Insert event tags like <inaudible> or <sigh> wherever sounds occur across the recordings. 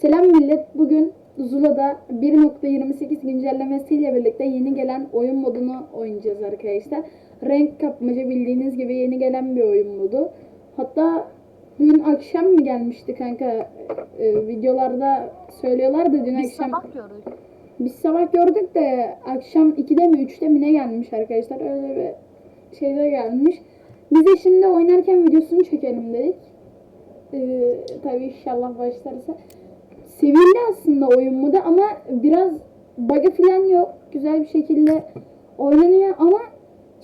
Selam millet. Bugün Zula'da 1.28 güncellemesiyle birlikte yeni gelen oyun modunu oynayacağız arkadaşlar. Renk kapmaca bildiğiniz gibi yeni gelen bir oyun modu. Hatta dün akşam mı gelmişti kanka? Ee, videolarda söylüyorlar da dün Biz akşam sabah gördük. biz sabah gördük de akşam 2'de mi 3'te mi ne gelmiş arkadaşlar. Öyle bir şeyde gelmiş. Biz de şimdi oynarken videosunu çekelim dedik. Ee, tabii inşallah başlarsa. Sevimli aslında oyun modu ama biraz bug'ı falan yok. Güzel bir şekilde oynanıyor ama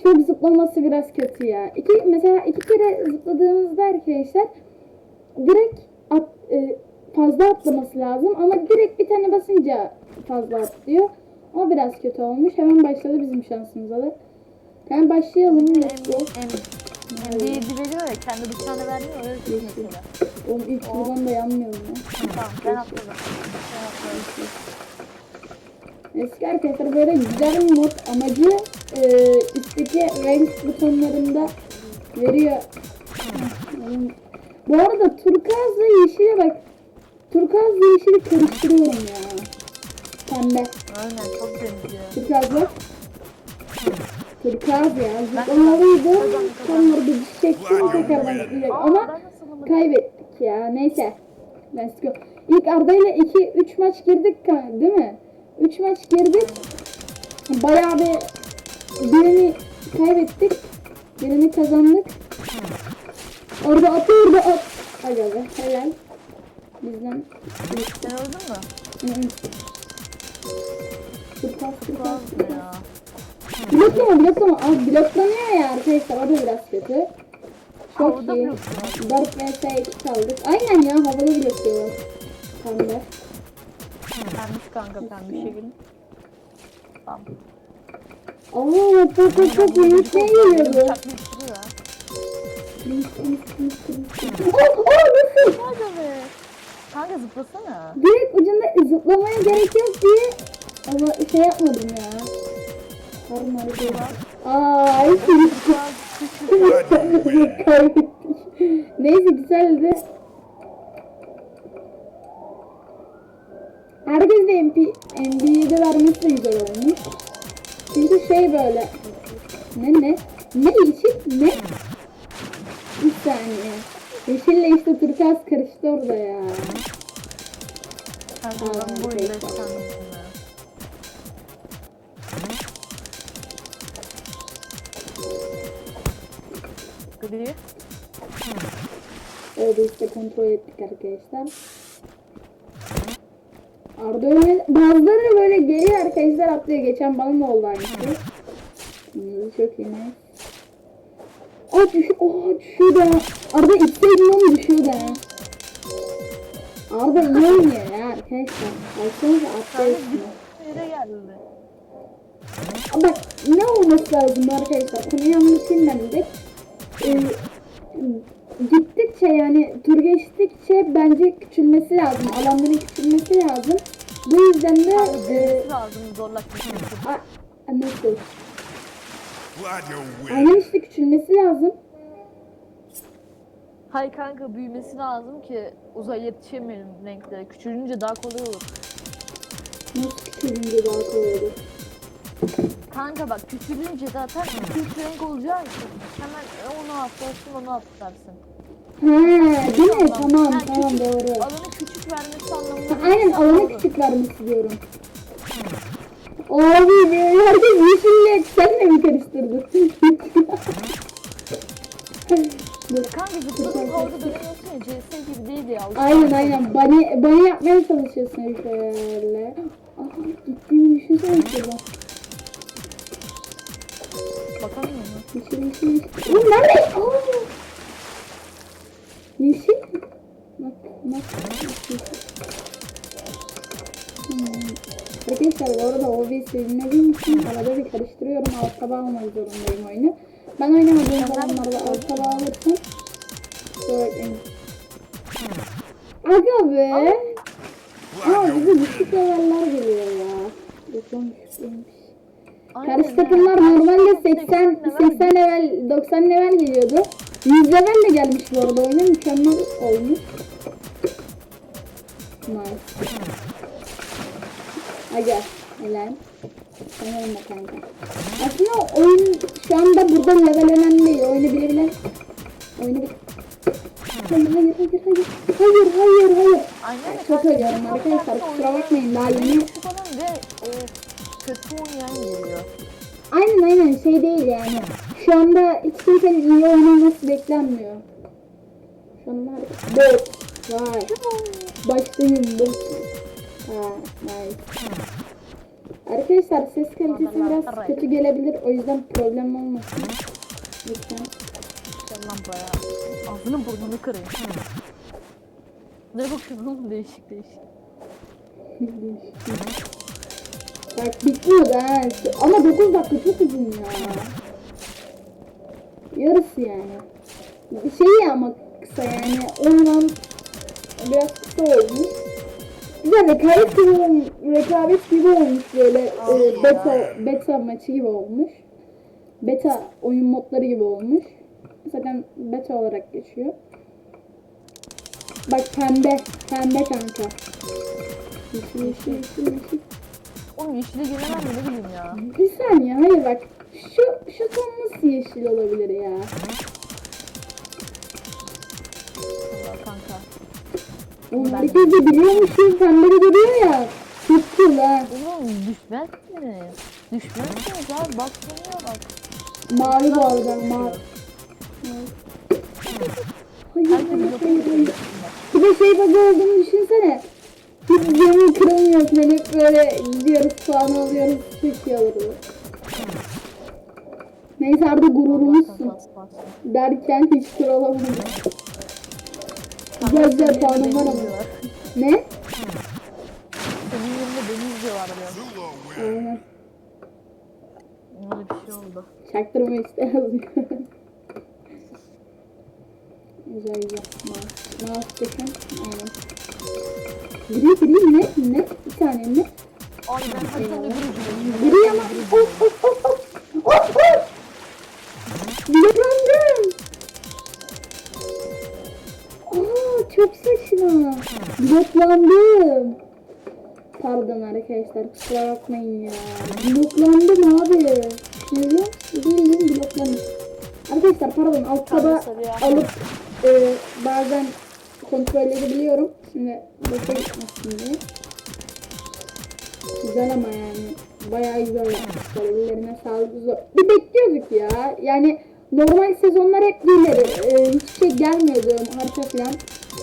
çok zıplaması biraz kötü ya. İki, mesela iki kere zıpladığımızda arkadaşlar direkt at, e, fazla atlaması lazım ama direkt bir tane basınca fazla atlıyor. O biraz kötü olmuş. Hemen başladı bizim şansımıza da. Hemen başlayalım. Let's go. Bir veriyor ya kendi bıçağını vermiyor öyle bir şey. Oğlum ilk buradan da yanmıyorum ya. Tamam ben atladım. Ben atladım. Eski arkadaşlar böyle güzel bir mod amacı e, üstteki renk butonlarında veriyor. Bu arada turkuazla yeşile bak. Turkuazla yeşili karıştırıyorum ya. Pembe. Aynen çok benziyor. Turkuazla. Turkuaz ya. Zıplamalıydı. Sonra bir çektim tekrardan. Aa, Ama ben kaybettik ya. Neyse. Let's go. İlk Arda ile 2 3 maç girdik değil mi? 3 maç girdik. Bayağı bir birini kaybettik. Birini kazandık. Orada at orada at. Hadi be helal. Bizden Sen öldün mü? Turkuaz turkuaz Bazı turkuaz. ya. Bloklama bloklama. Az bloklanıyor ya arkadaşlar. O da biraz kötü. Çok Havada iyi. blokluyor. 4 vs 2 kaldık. Aynen ya havada blokluyorlar. Pembe. Pembiş kanka pembiş şekil. Tamam. Aa çok çok çok. Kırmızı kırmızı kırmızı kırmızı. Oh oh nasıl? Hadi be. Kanka zıplasana. Direkt ucunda zıplamaya gerek yok diye ama şey yapmadım ya. Harman değil. Aa Biraz kaybettik. Neyse güzeldi. Herkes de MP, NBA'de vermesi de güzel olmuş. Çünkü şey böyle. Ne ne? Ne yeşil ne? Bir saniye. Yeşille işte turkuaz karıştı orada ya. Kanka ben bu Gri. Orada işte kontrol ettik arkadaşlar. Arda öyle bazıları böyle geliyor arkadaşlar atlıyor. Geçen bana da oldu aynısı. Çok iyi. Aa düş Aa düşüyor da. Arda itseydin onu düşüyor da. Arda iyi oynuyor ya arkadaşlar. Baksanıza atlıyor. Yere geldi. Ama bak ne olması lazım arkadaşlar? Konuyu anlatayım ben de. Ee, gittikçe yani tur geçtikçe bence küçülmesi lazım. Alanların küçülmesi lazım. Bu yüzden de e, lazım zorlaşması için. a- nasıl? Glad you win. Aynen işte küçülmesi lazım. Hay kanka büyümesi lazım ki uzay yetişemeyelim renklere. Küçülünce daha kolay olur. Nasıl küçülünce daha kolay olur? Kanka bak küçülünce zaten küçük renk olacağı için hemen onu atlarsın onu atlarsın. He, değil mi? Tamam, Yani tamam küçük- doğru. Alanı küçük vermesi anlamında. Ha, Aynen alanı küçük vermesi diyorum. Abi be, herkes yeşille sen de mi karıştırdın? Dur. Kanka zıplasın havada dönemiyorsun ya CS gibi değil ya. Aynen aynen. Bani, bani yapmaya çalışıyorsun şöyle. Aha gittiğimi düşünsene şuradan. Bakamıyor mu? Yeşil yeşil. Oğlum nerede? Aa! Yeşil. Bak bak. Arkadaşlar bu arada OBS bilmediğim için arada bir karıştırıyorum. Alt tabağı almak zorundayım oyunu. Ben oynamadığım zamanlarda alt tabağı alırsam. Bakmayın. Aga be. Aa bize düşük leveller geliyor ya. Yapalım düşüklüymüş. Karşı normalde takım 80 level 80 level 90 level geliyordu. 100 level de gelmiş bu arada oyuna mükemmel olmuş. Nice. Aga. Helal. Sen ölme kanka. Aslında oyun şu anda burada level önemli değil. Oyunu bilebilen. Oyunu bil. Hayır hayır hayır hayır. Hayır hayır hayır. Aynen Çok ölüyorum arkadaşlar. Kusura bakmayın. Daha yeni. Kötü oynayan geliyor. Aynen aynen şey değil yani. Şu anda hiç kimsenin iyi oynaması beklenmiyor. Şu an var. Dört. Vay. Başlayın bu. Ha, nice. Arkadaşlar ses kalitesi biraz kötü gelebilir. O yüzden problem olmasın. Lütfen. Lan buraya. Ağzını burnunu kırayım. Ne bakıyorsun oğlum değişik değişik. <laughs> Bak bitmiyor da ha. Ama 9 dakika çok uzun ya. Yarısı yani. Şey ama kısa yani. Ondan biraz kısa olmuş. Güzel rekabet gibi olmuş. Rekabet gibi olmuş böyle e, beta, beta maçı gibi olmuş. Beta oyun modları gibi olmuş. Zaten beta olarak geçiyor. Bak pembe. Pembe kanka. Yeşil yeşil yeşil yeşil. Oğlum yeşile giremem ne bileyim ya. Bir saniye hayır bak. Şu şu ton nasıl yeşil olabilir ya? Allah kanka. Oğlum herkes de biliyormuş ya pembe de görüyor ya. Çok cool ha. Oğlum düşmezsiniz. Düşmezsiniz abi bak sanıyor bak. Mavi bu arada mavi. Hayır Herkes hayır yok hayır hayır. Bir de şey bug'ı olduğunu düşünsene. Hiç kırılmıyorsun. Hani hep böyle gidiyoruz puan alıyoruz. İyi olurdu. Neyse Arda gururumuzsun. Derken hiç kırılamadım. Güzel güzel puanım var ama. Ne? Senin yerinde beni izliyorlar win. Aynen. Öyle bir şey oldu. Çaktırma işte yazıyor. güzel. Mouse. Mouse çekin. Aynen. Gri gri ne? Ne? Bir tane ne? Ay ben haritanın öbür ucundayım. Gri ama. Of of of of. Of of. Yıkandım. Aa çok saçma. Bloklandım. Pardon arkadaşlar kusura bakmayın ya. Bloklandım abi. Ne diyor? Bildiğin bloklandım. Arkadaşlar pardon alt taba alıp e, bazen kontrol edebiliyorum. Şimdi boşa gitmesin diye. Güzel ama yani. Bayağı güzel yapmışlar. Ellerine sağlık. Zor. Bir bekliyorduk ya. Yani normal sezonlar hep gelir. Ee, hiçbir şey gelmiyordu harita falan.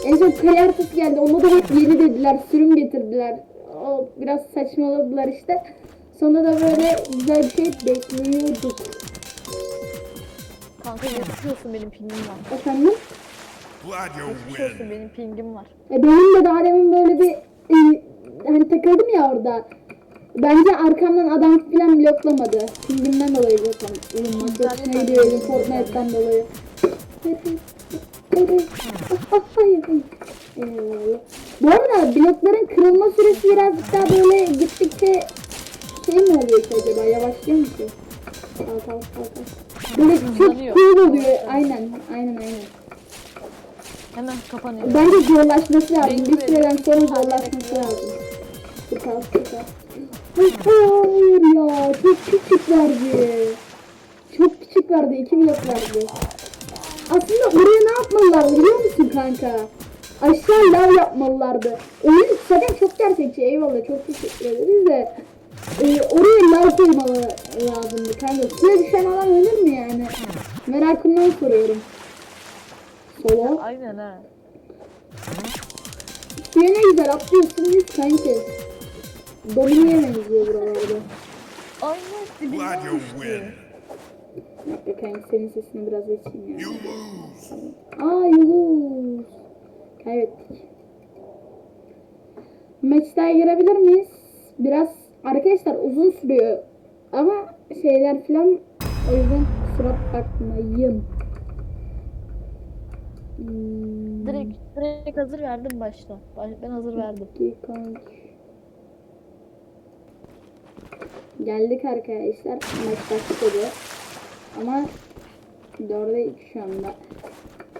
En son kale haritası geldi. Onda da hep yeni dediler. Sürüm getirdiler. O biraz saçmaladılar işte. Sonra da böyle güzel bir şey bekliyorduk. Kanka geçiyorsun benim pingim var. Efendim? Glad you Geçiyorsun win. benim pingim var. E benim de daha demin böyle bir e, hani takıldım ya orada. Bence arkamdan adam falan bloklamadı. Pingimden dolayı bloklamadı. Oğlum maç hoşuna gidiyor elim Fortnite'den dolayı. Hayır hayır. Hayır hayır. Ah, ah, hayır hayır. Eyvallah. Bu arada blokların kırılma süresi birazcık daha böyle gittikçe şey mi oluyor ki acaba? Yavaşlıyor mu ki? Kalk kalk kalk. kalk. Böyle çok Hızlanıyor. cool oluyor. Aynen aynen aynen. Hemen kapanıyor. Bence zorlaşması lazım. Bir süreden sonra zorlaşması lazım. Sıkar sıkar. Hayır ya çok küçük verdi. Çok küçük verdi. iki blok verdi. Aslında oraya ne yapmalılardı biliyor musun kanka? Aşağı lav yapmalılardı. Oyun zaten çok gerçekçi eyvallah çok teşekkür ederiz de. E, oraya lav koymalı lazımdı kanka. Suya düşen adam ölür mü yani? Merakımdan soruyorum. Solo. Aynen ha. Suya ne güzel atlıyorsun yüz kanki. Domine'ye benziyor buralarda. Aynen dibimden Glad you win. Dakika kanki senin sesini biraz açayım ya. You lose. Aa Yunus. Kaybettik. Maç daha girebilir miyiz? Biraz arkadaşlar uzun sürüyor. Ama şeyler filan o yüzden kusura bakmayın. Hmm, Direkt, direkt hazır verdim başta. Baş- Ben hazır verdim. Geldik arkadaşlar. Maç başladı. Ama 4'e 2 şu anda.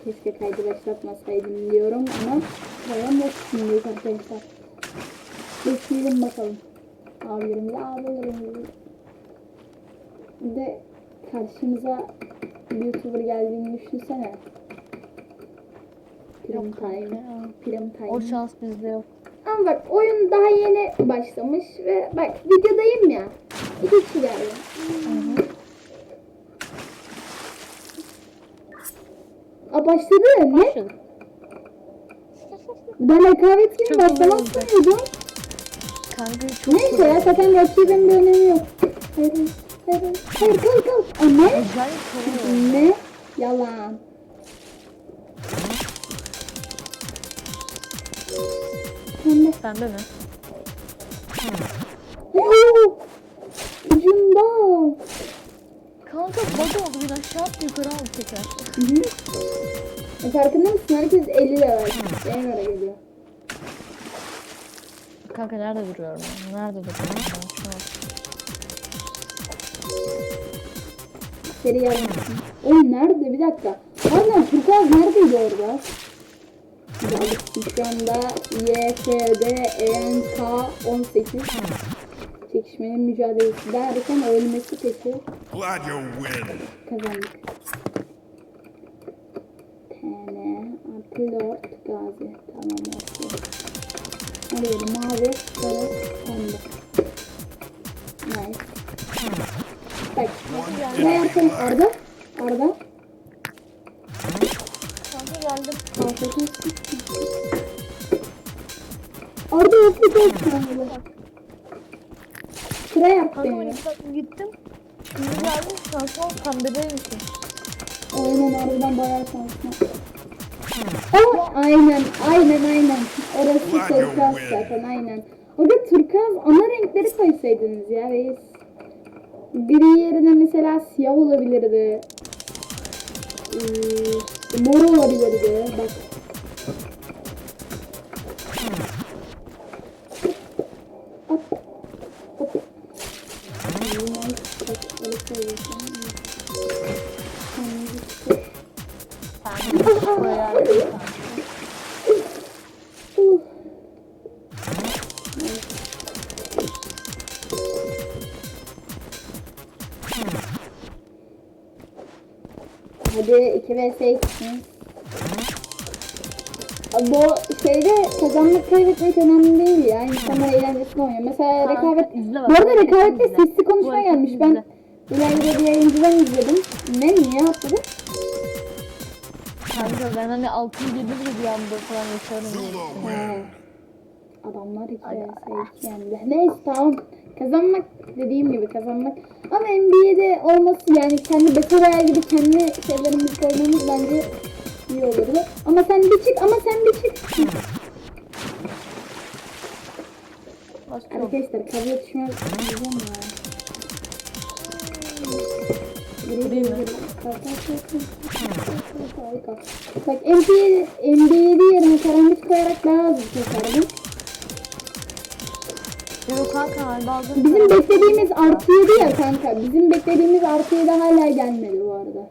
Keşke kaydı başlatmasaydım diyorum ama Kaya mod kısmındayız arkadaşlar. Bekleyelim bakalım. Abilerimizi abilerimizi. Bir de karşımıza YouTuber geldiğini düşünsene. Prim time. Prim time. O şans bizde yok. Ama bak oyun daha yeni başlamış ve bak videodayım ya. İki kişi geldi. Aa başladı ne? Başladık. Ben rekabet gibi Çok başlamak iyi oldu. sanıyordum. Kanka çok Neyse ya zaten rakibin bir önemi yok. Hayır hayır hayır hayır kalk kalk. Aa, ne? Acayip koruyor. Ne? Yalan. Pembe. Pembe mi? Ucunda. Kanka bug oldu bir aşağı attı yukarı aldı tekrar. Hı hı. E, farkında mısın? Herkes 50 level. En ara geliyor. Kanka nerede duruyorum ben? Nerede duruyorum ben şu an? Seri yazmışsın. Oğlum nerede? Bir dakika. Pardon Turkuaz neredeydi orada? Şu anda YFD ENK 18 çekişmenin mücadelesi derken ölmesi peki Glad you win. kazandık. TN Lord Gazi. Tamam olsun. Arıyorum mavi, sarı, pembe. Nice. Bak. Ne yaptın Arda? Arda? Geldim. Afiyet olsun. Arda afiyet olsun. Sıra yaptı Kanka ben yani. iki dakika gittim. Şimdi geldim. Şansım pembedeymişim. Aynen Arda'dan bayağı şanslı. Aa, aynen, aynen, aynen. Orası turkuaz zaten, aynen. Orada turkuaz ana renkleri koysaydınız ya reis. Biri yerine mesela siyah olabilirdi. Ee, mor olabilirdi. Bak. Hop. Hop. Bundan bak, öyle söyleyeceğim. Kendinizi tutun. Pembe. Buraya geldim. Uh. Hadi 2 vs 2. Bu şeyde kazanmak kaybetmek önemli değil ya. İnsanlar eğlencesine oynuyor. Mesela Kanka, rekabet... izle. Bu arada rekabette sesli konuşma Bu gelmiş. Ben ileride bir yayıncıdan izledim. Ne? Niye atladı? Kanka ben hani altın gelir mi bir anda falan yaşarım. Adamlar iki Ay, vs 2 yendi. Neyse tamam. Kazanmak dediğim gibi kazanmak. Ama NBA'de olması yani kendi Royale gibi kendi şeylerimizi koymamız bence iyi olurdu. Ama sen bir çık ama sen bir çık. Arkadaşlar kablo düşmez. Bak NBA, NBA'de yerine karambit koyarak daha hızlı keserdim. Yok kanka. Bizim beklediğimiz artı 7 ya kanka. Bizim beklediğimiz artı 7 hala gelmedi bu arada.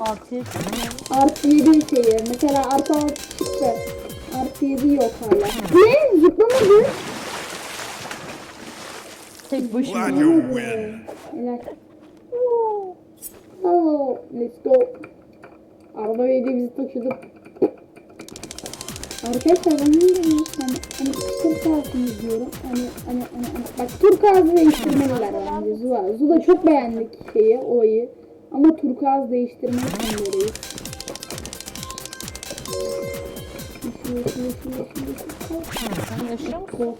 Artı yedi mi? Artı 7 şeyi. Mesela artı 6 çıktı. Artı 7 yok hala. Ne? Zıplamadı. Tek başına. Glad you win. Helal. Oh, let's go. Araba verdi bizi taşıdı. Arkadaşlar ben ne diyorum? Hani, hani Türk ağzını diyorum. Hani, hani, hani, hani. Bak Türk ağzı değiştirmeliler bence Zula. Zula çok beğendik şeyi, olayı. Ama Türk ağzı değiştirmek? Sen yaşıyorsun.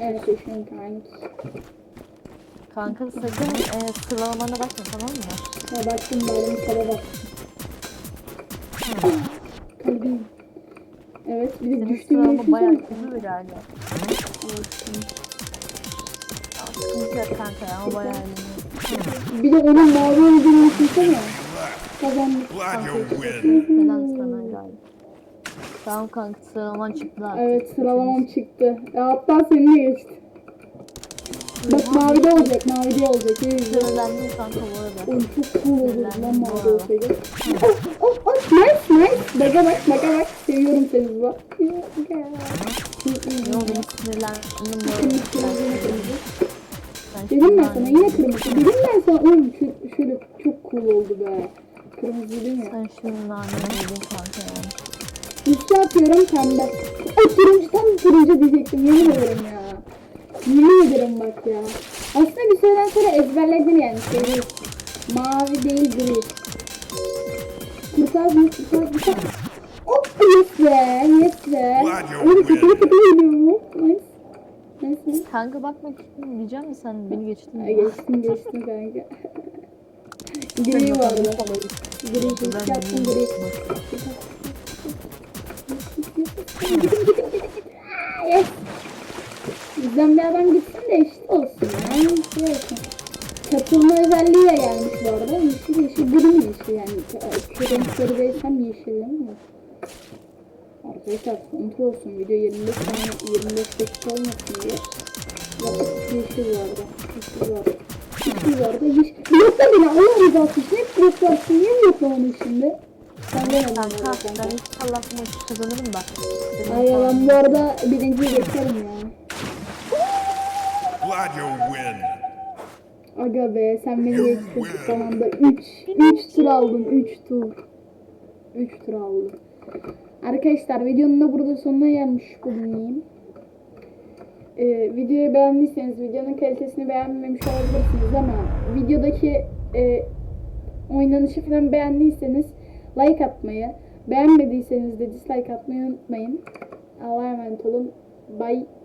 Evet, yaşıyorum kanki. Kanka sakın e, sıralamana bakma tamam mı? Ya baktım benim sana bak. Kalbim. Evet bir de Senin düştüğümü sıralama bayağı düşünsene. kötü bir galiba. Ya, sıkıntı yok kanka ya o bayağı iyi. Bir de onun mavi olduğunu düşünsene. Kazandık. Glad you win. Neden sana galiba? Tamam kanka sıralaman çıktı artık. Evet sıralamam çıktı. Ya hatta seninle geçti. Bak mavide olacak, mavide olacak. Yürü, yürü. Sinirlendim kanka bu arada. Oğlum çok cool olur lan mavi olsaydı. Oh, oh, oh, nice, nice. Baka bak, baka bak. Seviyorum seni bak. Yo beni sinirlendim bu arada. Dedim ben sana yine kırmızı. Dedim ben sana oğlum şöyle çok cool oldu be. Kırmızı değil mi? Sen şimdi naneni yedin kanka yani. Üstü atıyorum pembe. O turuncu tam turuncu diyecektim yemin ederim ya. Yemin ederim bak ya. Aslında bir süreden sonra ezberledim yani şeyi. Mavi değil gri. Kurtar bir kurtar kurtar. Hop yes be yes be. Öyle kötü kötü geliyor. Nice nice. Kanka bakmak için diyeceğim mi sen beni geçtin mi? geçtim geçtim kanka. gri <laughs> vardı. Gri gri yaptım gri. Gidin gidin gidin. Bizden bir adam gitsin de eşit olsun ya. Şey olsun. Katılma özelliği de gelmiş bu arada. Yeşil yeşil mi yeşil yani? Şu renkleri değilsem yeşil değil mi? Arkadaşlar kontrol olsun. Video 25 saniye 25 dakika olmasın diye. Bak yeşil vardı. Yeşil vardı. Yeşil vardı. Yeşil. Blokla beni Allah rızası için. Hep blok varsın. Niye bloklamadın şimdi? Kanka ben bu maçı kazanırım da. Ay yalan bu arada birinciyi geçerim ya. Glad you win. Aga be sen beni geçtin şu zamanda 3 3 tur aldın 3 tur. 3 tur aldın. Arkadaşlar videonun da burada sonuna gelmiş bulunayım. Ee, videoyu beğendiyseniz videonun kalitesini beğenmemiş olabilirsiniz ama videodaki e, oynanışı falan beğendiyseniz like atmayı, beğenmediyseniz de dislike atmayı unutmayın. Allah'a emanet olun. Bye.